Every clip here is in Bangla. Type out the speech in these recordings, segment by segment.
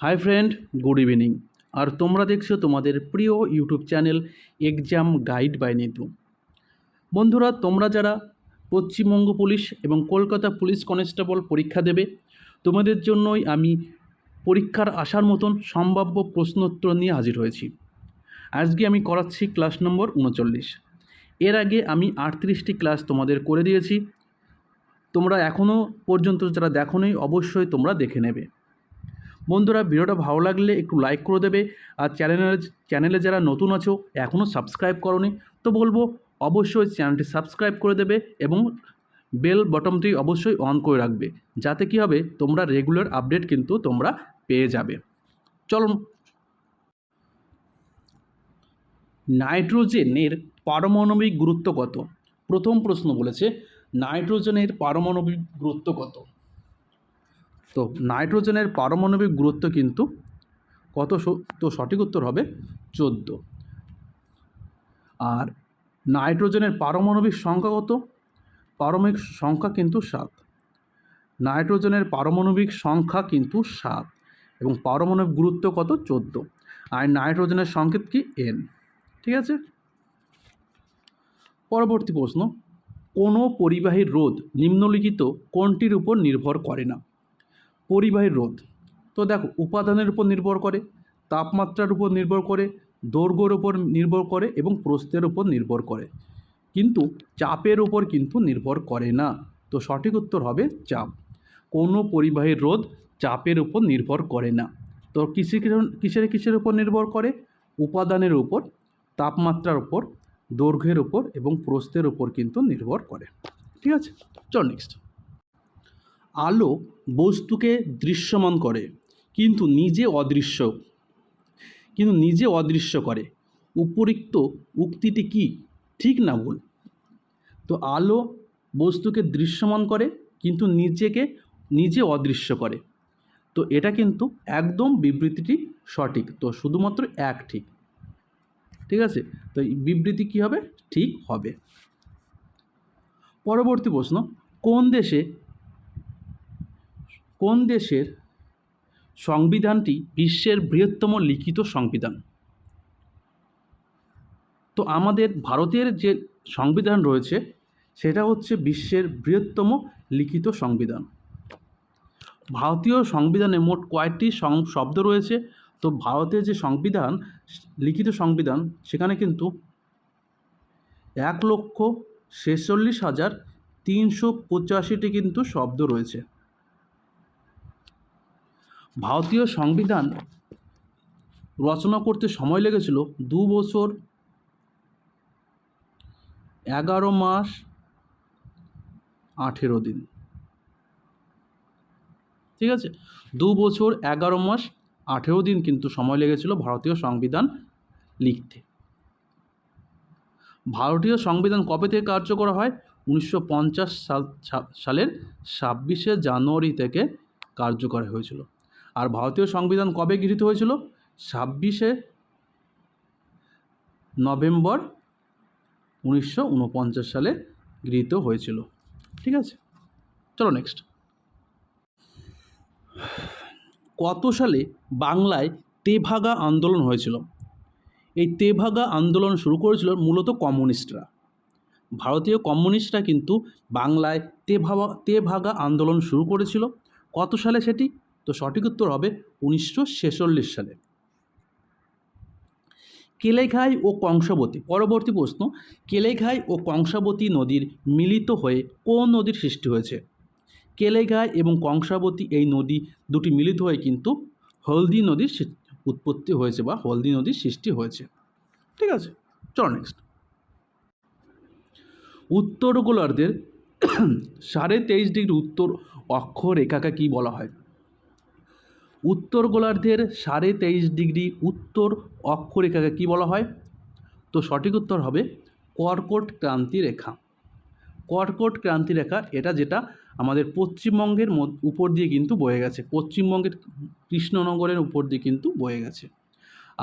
Hi friend, good evening. আর তোমরা দেখছ তোমাদের প্রিয় YouTube channel exam guide by Nitu. বন্ধুরা, তোমরা যারা পশ্চিমবঙ্গ পুলিশ এবং কলকাতা পুলিশ কনস্টেবল পরীক্ষা দেবে, তোমাদের জন্যই আমি পরীক্ষার আসার মতন সম্ভাব্য প্রশ্নোত্তর নিয়ে হাজির হয়েছি। আজকে আমি করাচ্ছি ক্লাস নম্বর উনচল্লিশ। এর আগে আমি আটত্রিশটি ক্লাস তোমাদের করে দিয়েছি। তোমরা এখনও পর্যন্ত যারা দেখোনি, অবশ্যই তোমরা দেখে নেবে। বন্ধুরা ভিডিওটা ভালো লাগলে একটু লাইক করে দেবে। আর চ্যানেলে চ্যানেলে যারা নতুন আছো এখনও সাবস্ক্রাইব করনি, তো বলব অবশ্যই চ্যানেলটি সাবস্ক্রাইব করে দেবে এবং বেল বটমটি অবশ্যই অন করে রাখবে। যাতে কি হবে, তোমরা রেগুলার আপডেট কিন্তু তোমরা পেয়ে যাবে। চলো নাইট্রোজেনের পারমাণবিক গুরুত্ব কত? প্রথম প্রশ্ন বলেছে, নাইট্রোজেনের পারমাণবিক গুরুত্ব কত? তো নাইট্রোজেনের পারমাণবিক গুরুত্ব কিন্তু কত তো সঠিক উত্তর হবে চোদ্দ। আর নাইট্রোজেনের পারমাণবিক সংখ্যা কত? পারমাণবিক সংখ্যা কিন্তু সাত। নাইট্রোজেনের পারমাণবিক সংখ্যা কিন্তু সাত এবং পারমাণবিক গুরুত্ব কত? চোদ্দ। আর নাইট্রোজেনের সংকেত কি? এন। ঠিক আছে? পরবর্তী প্রশ্ন, কোনো পরিবাহীর রোধ নিম্নলিখিত কোনটির উপর নির্ভর করে না? পরিবাহীর রোধ। তো দেখো, উপাদানের উপর নির্ভর করে, তাপমাত্রার উপর নির্ভর করে, দৈর্ঘ্যর উপর নির্ভর করে এবং প্রস্থের উপর নির্ভর করে। কিন্তু চাপের উপর কিন্তু নির্ভর করে না। তো সঠিক উত্তর হবে চাপ। কোনো পরিবাহীর রোধ চাপের উপর নির্ভর করে না। তো কিসে কিসের কিসের উপর নির্ভর করে? উপাদানের উপর, তাপমাত্রার উপর, দৈর্ঘ্যের উপর এবং প্রস্থের উপর কিন্তু নির্ভর করে। ঠিক আছে? চল নেক্সট আলো বস্তুকে দৃশ্যমান করে, কিন্তু নিজে অদৃশ্য। কিন্তু নিজে অদৃশ্য করে। উপরিক্ত উক্তিটি কি? ঠিক না ভুল। তো আলো বস্তুকে দৃশ্যমান করে, কিন্তু নিজেকে, নিজে অদৃশ্য করে। তো এটা কিন্তু একদম বিবৃতিটি সঠিক। তো শুধুমাত্র এক ঠিক। ঠিক আছে? তো বিবৃতি কী হবে? ঠিক হবে। পরবর্তী প্রশ্ন, কোন দেশে কোন দেশের সংবিধানটি বিশ্বের বৃহত্তম লিখিত সংবিধান? তো আমাদের ভারতের যে সংবিধান রয়েছে, সেটা হচ্ছে বিশ্বের বৃহত্তম লিখিত সংবিধান। ভারতীয় সংবিধানে মোট কয়েকটি শব্দ রয়েছে। তো ভারতের যে সংবিধান, লিখিত সংবিধান, সেখানে কিন্তু এক লক্ষ ছেচল্লিশ হাজার তিনশো পঁচাশিটি কিন্তু শব্দ রয়েছে। ভারতীয় সংবিধান রচনা করতে সময় লেগেছিল দু বছর এগারো মাস আঠেরো দিন। ঠিক আছে? দু বছর এগারো মাস আঠেরো দিন কিন্তু সময় লেগেছিল ভারতীয় সংবিধান লিখতে। ভারতীয় সংবিধান কবে থেকে কার্যকর হয়? উনিশশো পঞ্চাশ সাল সালের ছাব্বিশে জানুয়ারি থেকে কার্যকর হয়েছিল। আর ভারতীয় সংবিধান কবে গৃহীত হয়েছিল? ছাব্বিশে নভেম্বর উনিশশো উনপঞ্চাশ সালে গৃহীত হয়েছিল। ঠিক আছে? চলো নেক্সট কত সালে বাংলায় তেভাগা আন্দোলন হয়েছিল? এই তেভাগা আন্দোলন শুরু করেছিল মূলত কমিউনিস্টরা। ভারতীয় কমিউনিস্টরা কিন্তু বাংলায় তেভাগা তেভাগা আন্দোলন শুরু করেছিল। কত সালে সেটি? তো সঠিক উত্তর হবে উনিশশো ছেচল্লিশ সালে। কেলেঘাই ও কংসাবতী, পরবর্তী প্রশ্ন, কেলেঘাই ও কংসাবতী নদীর মিলিত হয়ে কোন নদীর সৃষ্টি হয়েছে? কেলেঘাই এবং কংসাবতী এই নদী দুটি মিলিত হয়ে কিন্তু হলদি নদীর উৎপত্তি হয়েছে বা হলদি নদীর সৃষ্টি হয়েছে। ঠিক আছে, চলো নেক্সট উত্তর গোলার্ধের সাড়ে তেইশ ডিগ্রি উত্তর অক্ষরেখাকে কী বলা হয়? উত্তর গোলার্ধের সাড়ে তেইশ ডিগ্রি উত্তর অক্ষরেখাকে কী বলা হয়? তো সঠিক উত্তর হবে কর্কট ক্রান্তি রেখা। কর্কট ক্রান্তি রেখা এটা যেটা আমাদের পশ্চিমবঙ্গের উপর দিয়ে কিন্তু বয়ে গেছে। পশ্চিমবঙ্গের কৃষ্ণনগরের উপর দিয়ে কিন্তু বয়ে গেছে।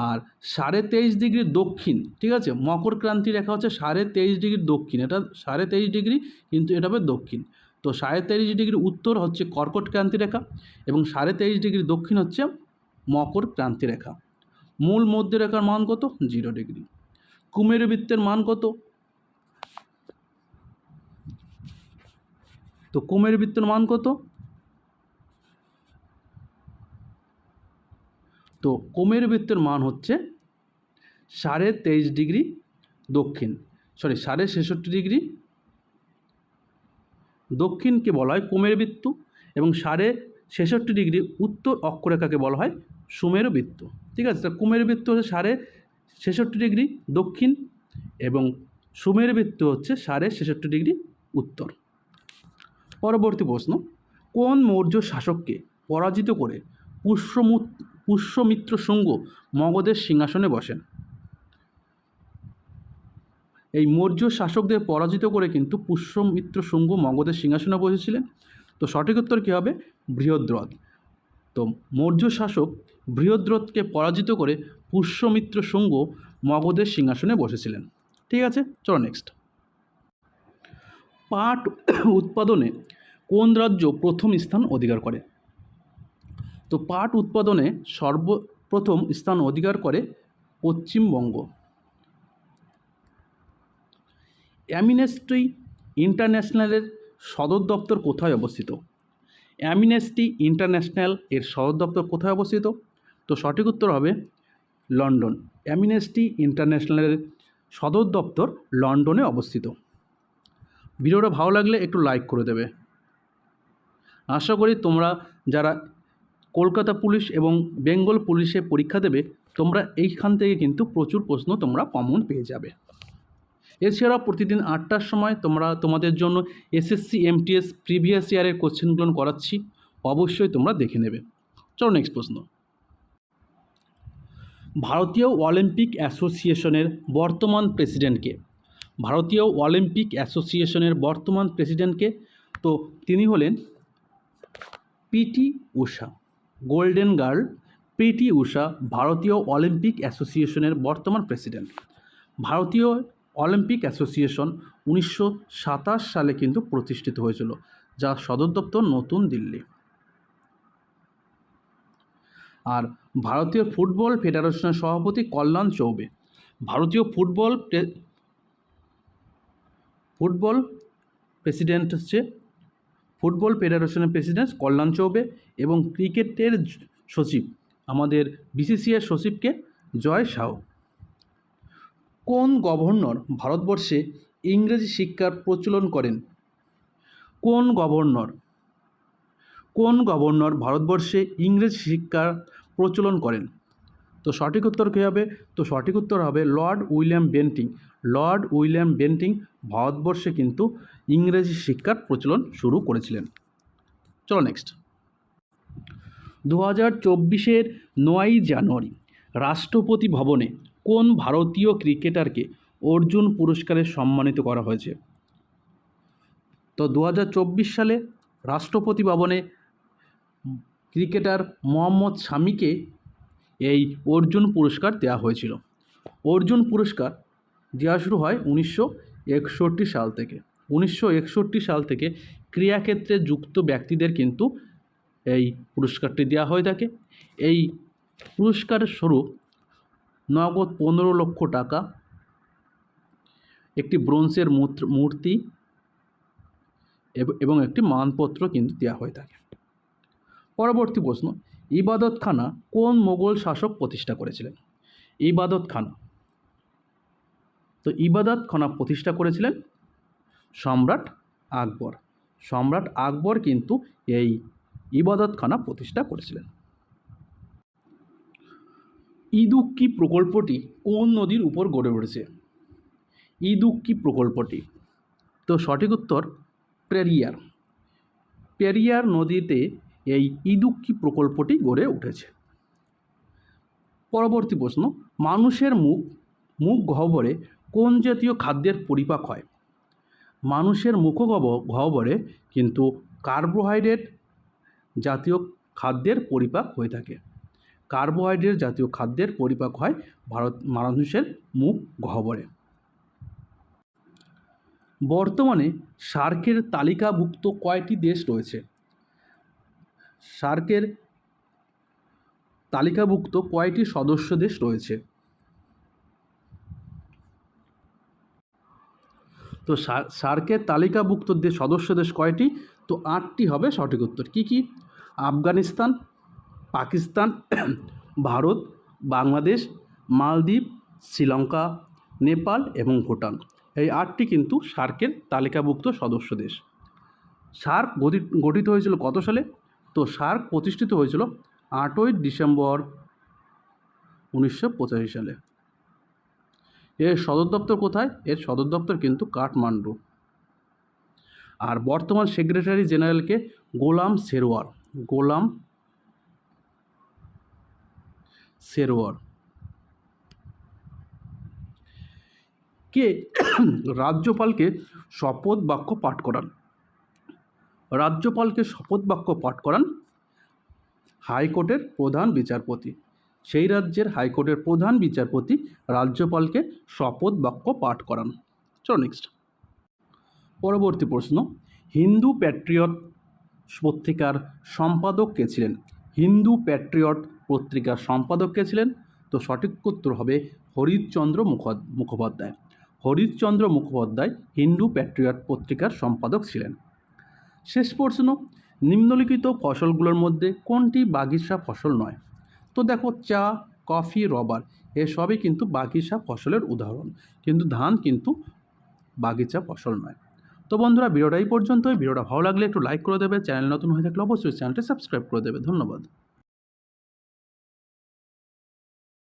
আর সাড়ে তেইশ ডিগ্রি দক্ষিণ, ঠিক আছে? মকর ক্রান্তি রেখা হচ্ছে সাড়ে তেইশ ডিগ্রি দক্ষিণ। এটা সাড়ে তেইশ ডিগ্রি, কিন্তু এটা হবে দক্ষিণ। তো সাড়ে তেইশ ডিগ্রি উত্তর হচ্ছে কর্কট ক্রান্তি রেখা এবং সাড়ে তেইশ ডিগ্রি দক্ষিণ হচ্ছে মকর ক্রান্তি রেখা। মূল মধ্যরেখার মান কত? Zero degree. কুমেরু বৃত্তের মান কত? তো কুমেরু বৃত্তের মান কত? তো কুমেরু বৃত্তের মান হচ্ছে সাড়ে তেইশ ডিগ্রি দক্ষিণ। সরি, সাড়ে ছেষট্টি ডিগ্রি দক্ষিণকে বলা হয় কুমেরু বৃত্ত এবং সাড়ে ছেষট্টি ডিগ্রি উত্তর অক্ষরেখাকে বলা হয় সুমেরু বৃত্ত। ঠিক আছে? তা কুমেরু বৃত্ত হচ্ছে সাড়ে ছেষট্টি ডিগ্রি দক্ষিণ এবং সুমেরু বৃত্ত হচ্ছে সাড়ে ছেষট্টি ডিগ্রি উত্তর। পরবর্তী প্রশ্ন, কোন মৌর্য শাসককে পরাজিত করে পুষ্যমু পুষ্যমিত্র শুঙ্গ মগধের সিংহাসনে বসেন? এই মৌর্য শাসকদের পরাজিত করে কিন্তু পুষ্যমিত্র শুঙ্গ মগধের সিংহাসনে বসেছিলেন। তো সঠিক উত্তর কী হবে? বৃহদ্রথ। তো মৌর্য শাসক বৃহদ্রথকে পরাজিত করে পুষ্যমিত্র শুঙ্গ মগধের সিংহাসনে বসেছিলেন। ঠিক আছে, চলো নেক্সট পাট উৎপাদনে কোন রাজ্য প্রথম স্থান অধিকার করে? তো পাট উৎপাদনে সর্বপ্রথম স্থান অধিকার করে পশ্চিমবঙ্গ। অ্যামিনেস্টি ইন্টারন্যাশনালের সদর দপ্তর কোথায় অবস্থিত? অ্যামিনেস্টি ইন্টারন্যাশনাল এর সদর দপ্তর কোথায় অবস্থিত? তো সঠিক উত্তর হবে লন্ডন। অ্যামিনেস্টি ইন্টারন্যাশনালের সদর দপ্তর লন্ডনে অবস্থিত। ভিডিওটা ভালো লাগলে একটু লাইক করে দেবে। আশা করি তোমরা যারা কলকাতা পুলিশ এবং বেঙ্গল পুলিশে পরীক্ষা দেবে, তোমরা এইখান থেকে কিন্তু প্রচুর প্রশ্ন তোমরা কমন পেয়ে যাবে। এছাড়াও প্রতিদিন আটটার সময় তোমরা তোমাদের জন্য এসএসসি এমটিএস প্রিভিয়াস ইয়ারের কোশ্চেনগুলো করাচ্ছি। অবশ্যই তোমরা দেখে নেবে। চলো নেক্সট প্রশ্ন। ভারতীয় অলিম্পিক অ্যাসোসিয়েশনের বর্তমান প্রেসিডেন্টকে ভারতীয় অলিম্পিক অ্যাসোসিয়েশনের বর্তমান প্রেসিডেন্টকে তো তিনি হলেন PT Usha golden girl PT Usha ভারতীয় অলিম্পিক অ্যাসোসিয়েশনের বর্তমান প্রেসিডেন্ট ভারতীয় অলিম্পিক অ্যাসোসিয়েশন উনিশশো সাতাশ সালে কিন্তু প্রতিষ্ঠিত হয়েছিল যার সদর দপ্তর নতুন দিল্লি। আর ভারতীয় ফুটবল ফেডারেশনের সভাপতি কল্যাণ চৌবে, ভারতীয় ফুটবল ফুটবল প্রেসিডেন্ট হচ্ছে, ফুটবল ফেডারেশনের প্রেসিডেন্ট কল্যাণ চৌবে এবং ক্রিকেটের সচিব, আমাদের বিসিসিআই সচিবকে জয় সাউ কোন গভর্নর ভারতবর্ষে ইংরেজি শিক্ষার প্রচলন করেন? কোন গভর্নর? কোন গভর্নর ভারতবর্ষে ইংরেজি শিক্ষার প্রচলন করেন? তো সঠিক উত্তর কী হবে? তো সঠিক উত্তর হবে Lord William Bentinck. Lord William Bentinck ভারতবর্ষে কিন্তু ইংরেজি শিক্ষার প্রচলন শুরু করেছিলেন। চলো নেক্সট দু হাজার চব্বিশের নয়ই জানুয়ারি রাষ্ট্রপতি ভবনে কোন ভারতীয় ক্রিকেটারকে অর্জুন পুরস্কারে সম্মানিত করা হয়েছে? তো দু হাজার চব্বিশ সালে রাষ্ট্রপতি ভবনে ক্রিকেটার মোহাম্মদ শামিকে এই অর্জুন পুরস্কার দেওয়া হয়েছিল। অর্জুন পুরস্কার দেওয়া শুরু হয় উনিশশো একষট্টি সাল থেকে। উনিশশো একষট্টি সাল থেকে ক্রীড়াক্ষেত্রে যুক্ত ব্যক্তিদের কিন্তু এই পুরস্কারটি দেওয়া হয়ে থাকে। এই পুরস্কারের স্বরূপ নগদ পনেরো লক্ষ টাকা, একটি ব্রোঞ্জের মূর্ত- এবং একটি মানপত্র কিন্তু দেওয়া হয়ে থাকে। পরবর্তী প্রশ্ন, ইবাদতখানা কোন মোগল শাসক প্রতিষ্ঠা করেছিলেন? ইবাদতখানা। তো ইবাদতখানা প্রতিষ্ঠা করেছিলেন সম্রাট আকবর। সম্রাট আকবর কিন্তু এই ইবাদতখানা প্রতিষ্ঠা করেছিলেন। ইদুক্কি প্রকল্পটি কোন নদীর উপর গড়ে উঠেছে? ইদুক্কি প্রকল্পটি। তো সঠিক উত্তর, পেরিয়ার। পেরিয়ার নদীতে এই ইদুক্কি প্রকল্পটি গড়ে উঠেছে। পরবর্তী প্রশ্ন, মানুষের মুখ মুখ গহ্বরে কোন জাতীয় খাদ্যের পরিপাক হয়? মানুষের মুখগব গহ্বরে কিন্তু কার্বোহাইড্রেট জাতীয় খাদ্যের পরিপাক হয়ে থাকে। কার্বোহাইড্রেট জাতীয় খাদ্যের পরিপাক হয় ভারত মানুষের মুখ গহ্বরে। বর্তমানে সার্কের তালিকাভুক্ত কয়টি দেশ রয়েছে? সার্কের তালিকাভুক্ত কয়টি সদস্য দেশ রয়েছে? তো সার্কের তালিকাভুক্ত দেশ সদস্য দেশ কয়টি? তো আটটি হবে সঠিক উত্তর। কী কী? আফগানিস্তান পাকিস্তান, ভারত, বাংলাদেশ, মালদ্বীপ, শ্রীলঙ্কা, নেপাল এবং ভুটান। এই আটটি কিন্তু সার্কের তালিকাভুক্ত সদস্য দেশ। সার্ক গঠিত হয়েছিল কত সালে? তো সার্ক প্রতিষ্ঠিত হয়েছিল আটই ডিসেম্বর উনিশশো পঁচাশি সালে। এর সদর দপ্তর কোথায়? এর সদর দপ্তর কিন্তু কাঠমান্ডু। আর বর্তমান সেক্রেটারি জেনারেলকে গোলাম সেরওয়ার গোলাম সেরওয়ার। কে রাজ্যপালকে শপথ বাক্য পাঠ করান? রাজ্যপালকে শপথ বাক্য পাঠ করান হাইকোর্টের প্রধান বিচারপতি। সেই রাজ্যের হাইকোর্টের প্রধান বিচারপতি রাজ্যপালকে শপথ বাক্য পাঠ করান। চলো নেক্সট পরবর্তী প্রশ্ন। হিন্দু প্যাট্রিয়ট পত্রিকার সম্পাদক কে ছিলেন? হিন্দু প্যাট্রিয়ট পত্রিকার সম্পাদক কে ছিলেন? তো সঠিক উত্তর হবে হরিশ্চন্দ্র মুখো- মুখোপাধ্যায়। হরিশ্চন্দ্র মুখোপাধ্যায় হিন্দু প্যাট্রিয়ট পত্রিকার সম্পাদক ছিলেন। শেষ প্রশ্ন, নিম্নলিখিত ফসলগুলোর মধ্যে কোনটি বাগিচা ফসল নয়? তো দেখো, চা, কফি, রবার, এসবই কিন্তু বাগিচা ফসলের উদাহরণ। কিন্তু ধান কিন্তু বাগিচা ফসল নয়। তো বন্ধুরা, ভিডিওটা এই পর্যন্তই। ভিডিওটা ভালো লাগলে একটু লাইক করে দেবে। চ্যানেল নতুন হয়ে থাকলে অবশ্যই চ্যানেলটি সাবস্ক্রাইব করে দেবে। ধন্যবাদ।